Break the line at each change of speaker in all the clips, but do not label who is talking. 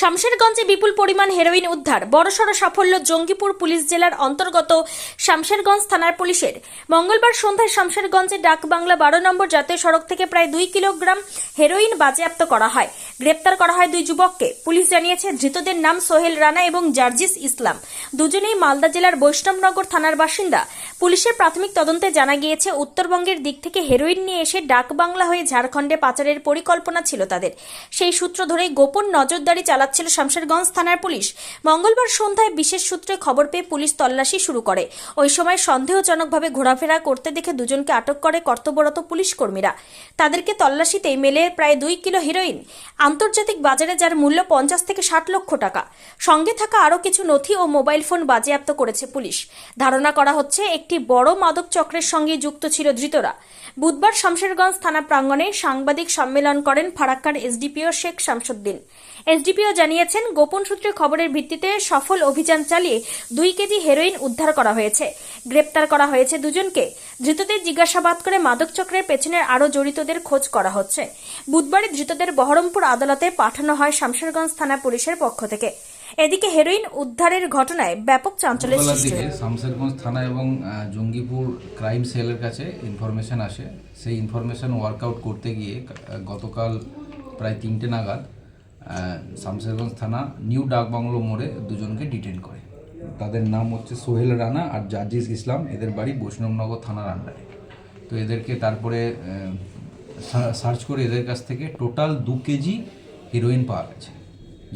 শামশেরগঞ্জে বিপুল পরিমাণ হেরোইন উদ্ধার। বড়সড় সাফল্য জঙ্গিপুর পুলিশ জেলার অন্তর্গত শামশেরগঞ্জ থানার পুলিশের। মঙ্গলবার সন্ধ্যায় শামশেরগঞ্জে ডাকবাংলা বারো নম্বর জাতীয় সড়ক থেকে প্রায় দুই কিলোগ্রাম হেরোইন বাজেয়াপ্ত করা হয়। গ্রেপ্তার করা হয় দুই যুবককে। পুলিশ জানিয়েছে, ধৃতদের নাম সোহেল রানা এবং জার্জিস ইসলাম। দুজনেই মালদা জেলার বৈষ্ণবনগর থানার বাসিন্দা। পুলিশের প্রাথমিক তদন্তে জানা গিয়েছে, উত্তরবঙ্গের দিক থেকে হেরোইন নিয়ে এসে ডাকবাংলা হয়ে ঝাড়খণ্ডে পাচারের পরিকল্পনা ছিল তাদের। সেই সূত্র ধরেই গোপন নজরদারি চালাচ্ছিল শামশেরগঞ্জ থানার পুলিশ। মঙ্গলবার সন্ধ্যায় বিশেষ সূত্রে খবর পেয়ে পুলিশ তল্লাশি শুরু করে। ওই সময় সন্দেহজনকভাবে ঘোরাফেরা করতে দেখে দুজনকে আটক করে কর্তব্যরত পুলিশ কর্মীরা। তাদেরকে তল্লাশিতে মেলে প্রায় দুই কিলো হিরোইন। আন্তর্জাতিক বাজারে যার মূল্য পঞ্চাশ থেকে ষাট লক্ষ টাকা, সঙ্গে থাকা আরও কিছু নথি ও মোবাইল ফোন বাজেয়াপ্ত করেছে পুলিশ। ধারণা করা হচ্ছে, একটি বড় মাদক চক্রের সঙ্গে যুক্ত ছিল ধৃতরা। বুধবার শামশেরগঞ্জ থানা প্রাঙ্গণে সাংবাদিক সম্মেলন করেন ফারাক্কার এসডিপিও শেখ শামসুদ্দিন। এসডিপিও জানিয়েছেন, গোপন সূত্রে খবরের ভিত্তিতে সফল অভিযান চালিয়ে দুই কেজি হেরোইন উদ্ধার করা হয়েছে। গ্রেপ্তার করা হয়েছে দুজনকে। ধৃতদের জিজ্ঞাসাবাদ করে মাদক চক্রের পেছনের আরও জড়িতদের খোঁজ করা হচ্ছে। বুধবারই ধৃতদের বহরমপুর আদালতে পাঠানো হয় শামশেরগঞ্জ থানা পুলিশের পক্ষ থেকে। এদিকে হেরোইন উদ্ধারের ঘটনায় ব্যাপক চাঞ্চল্যের সৃষ্টি হয়।
শামসেরগঞ্জ থানা এবং জঙ্গিপুর ক্রাইম সেলের কাছে ইনফরমেশন আসে। সেই ইনফরমেশন ওয়ার্কআউট করতে গিয়ে গতকাল প্রায় তিনটে নাগাদ শামসেরগঞ্জ থানা নিউ ডাকবাংলো মোড়ে দুজনকে ডিটেন করে। তাদের নাম হচ্ছে সোহেল রানা আর জার্জিস ইসলাম। এদের বাড়ি বৈষ্ণবনগর থানার আন্ডারে। তো এদেরকে তারপরে সার্চ করে এদের কাছ থেকে টোটাল দু কেজি হিরোইন পাওয়া গেছে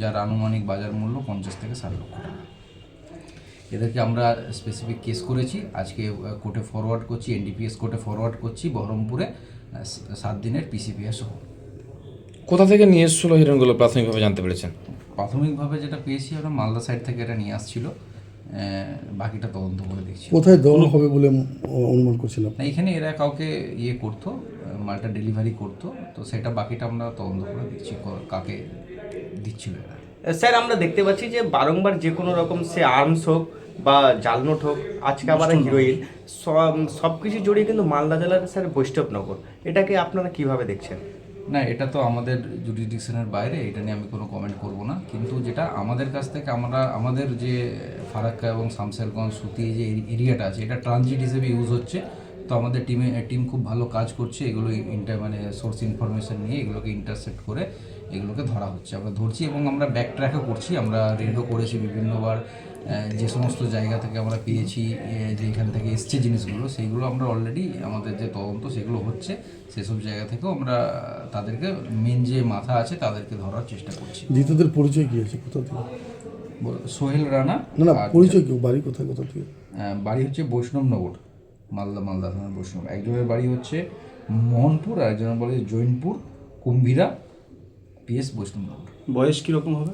যার আনুমানিক বাজার মূল্য পঞ্চাশ থেকে ষাট লক্ষ টাকা। এদেরকে আমরা স্পেসিফিক কেস করেছি আজকে কোর্টে ফরওয়ার্ড করছি এনডিপিএস কোর্টে ফরওয়ার্ড করছি বহরমপুরে সাত দিনের পিসিপিএস সহ
কোথা থেকে নিয়ে এসেছিল হিরণগুলো প্রাথমিকভাবে জানতে পেরেছেন?
প্রাথমিকভাবে যেটা পেয়েছি আমরা মালদা সাইড থেকে এটা নিয়ে আসছিল বাকিটা তদন্ত করে দেখছি।
কোথায় দেওয়া হবে বলে অনুমান করছিলাম?
না এখানে এরা কাউকে ইয়ে করতো মালটা ডেলিভারি করতো তো সেটা বাকিটা আমরা তদন্ত করে দিচ্ছি কাকে দিচ্ছিল এরা
স্যার আমরা দেখতে পাচ্ছি যে বারংবার যে কোনো রকম সে আর্মস হোক বা জালনোট হোক আজকে আবার হিরোইন সব সব কিছু জড়িয়ে কিন্তু মালদা জেলার স্যার বৈষ্ণবনগর। এটাকে আপনারা কীভাবে দেখছেন?
না এটা তো আমাদের জুডিডিকশনের বাইরে এটা নিয়ে আমি কোনো কমেন্ট করব না। কিন্তু যেটা আমাদের কাছ থেকে আমরা আমাদের যে ফারাক্কা এবং শামসেরগঞ্জ সুতি যে এরিয়াটা আছে এটা ট্রানজিট হিসেবে ইউজ হচ্ছে। তো আমাদের টিমে টিম খুব ভালো কাজ করছে এগুলো ইন্টার মানে সোর্স ইনফরমেশন নিয়ে এগুলোকে ইন্টারসেপ্ট করে এগুলোকে ধরা হচ্ছে। আমরা ধরছি এবং আমরা ব্যাক ট্র্যাকও করছি আমরা রেডও করেছি বিভিন্নবার যে সমস্ত জায়গা থেকে আমরা পেয়েছি এ, যে এখান থেকে এসছে জিনিসগুলো সেইগুলো আমরা অলরেডি আমাদের যে তদন্ত সেগুলো হচ্ছে সেসব জায়গা থেকেও আমরা তাদেরকে মেন যে মাথা আছে তাদেরকে ধরার চেষ্টা করছি।
ধৃতদের পরিচয় কি আছে কোথা থেকে?
সোহেল রানা?
না না পরিচয় কি? বাড়ি কোথায় কোথা থেকে?
বাড়ি হচ্ছে বৈষ্ণবনগর। মালদা মালদা থানার বৈষ্ণব। একজনের বাড়ি হচ্ছে মোহনপুর আর একজনের বাড়ি হচ্ছে জৈনপুর কুম্ভীরা পিএস বৈষ্ণবনগর।
বয়স কীরকম হবে?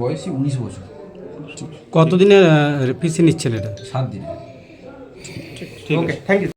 বয়সই উনিশ বছর।
কতদিনের পিসি নিচ্ছেন এটা?
সাত দিন
ঠিক
ওকে থ্যাংক ইউ